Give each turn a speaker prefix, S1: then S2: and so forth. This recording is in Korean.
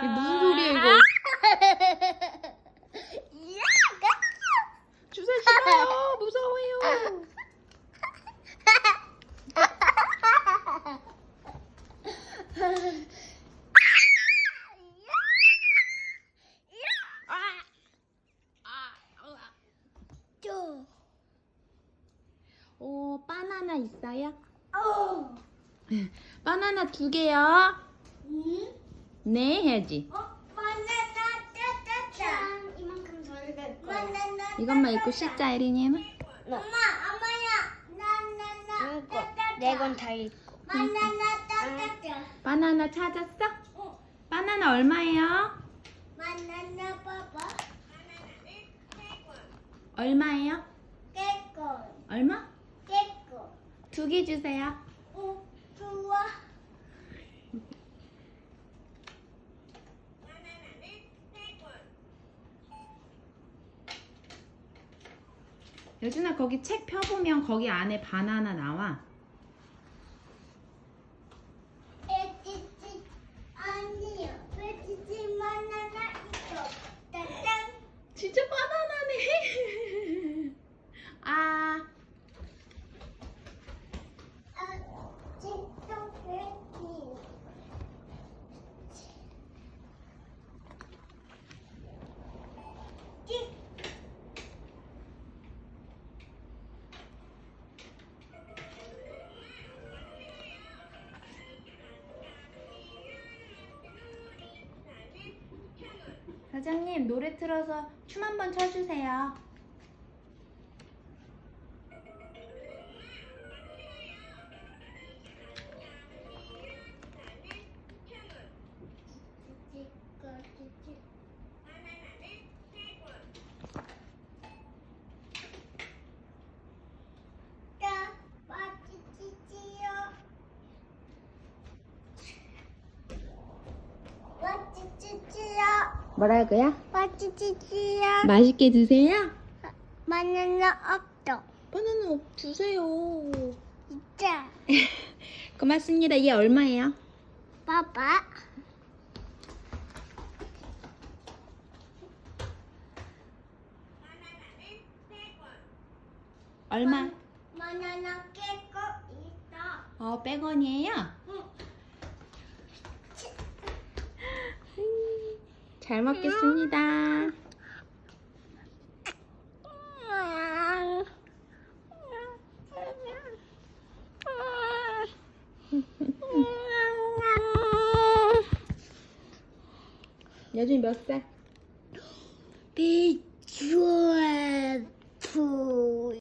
S1: 이게 무슨 소리야 이거? 주사 싫어요. 무서워요.
S2: 또.
S1: 오 바나나 있어요?
S2: 어.
S1: 바나나 두 개요.
S2: 응?
S1: 네 해야지. 이것만 입고 씻자 에린이는.
S2: 엄마, 엄마야. 내건다 읽고. 바나나
S1: 찾았어?
S2: 어.
S1: 바나나 얼마예요?
S2: 바나나 봐봐.
S1: 얼마예요?
S2: 깨꺼.
S1: 얼마?
S2: 깨꺼.
S1: 두개 주세요.
S2: 어, 좋아.
S1: 여준아 거기 책 펴보면 거기 안에 바나나 나와. 사장님 노래 틀어서 춤 한번 춰주세요.
S2: 맛있지요.
S1: 뭐라고요?
S2: 맛있지요.
S1: 맛있게 드세요.
S2: 바나나 없어.
S1: 바나나 주세요.
S2: 진짜.
S1: 고맙습니다. 얘 얼마예요?
S2: 봐봐.
S1: 얼마?
S2: 바나나 깨고 있어.
S1: 어, 100원이에요? 잘 먹겠습니다. 여준이 몇 살?
S2: 네, 비주얼 투